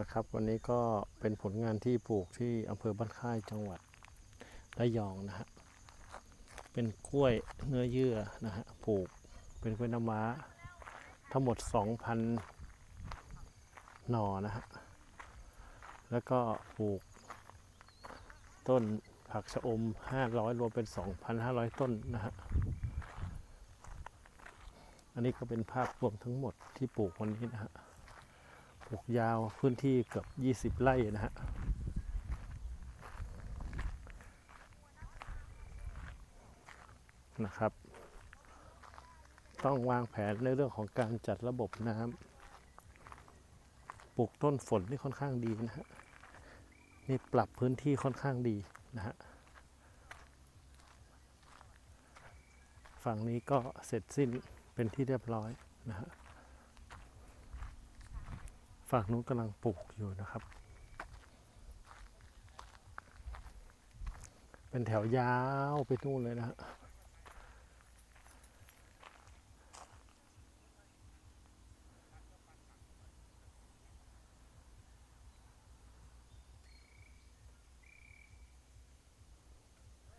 นะครับ วันนี้ก็เป็นผลงานที่ปลูกที่อำเภอบ้านค่ายจังหวัดระยองนะฮะเป็นกล้วยเนื้อเยื่อนะฮะปลูกเป็นกล้วยน้ำว้า ทั้งหมด 2,000 หน่อนะฮะแล้วก็ปลูกต้นผักชะอม 500 รวมเป็น 2,500 ต้นนะฮะ อันนี้ก็เป็นภาพรวมทั้งหมดที่ปลูกวันนี้นะฮะ ลูกยาวพื้นที่เกือบ 20 ไร่นะฮะนะครับ ต้องวางแผนในเรื่องของการจัดระบบน้ำปลูกต้นฝนนี่ค่อนข้างดีนะฮะนี่ปรับพื้นที่ค่อนข้างดีนะฮะฝั่งนี้ก็เสร็จสิ้นเป็นที่เรียบร้อยนะฮะ ฝั่งนู้นกำลังปลูกอยู่นะครับ เป็นแถวยาวไปนู่นเลยนะฮะ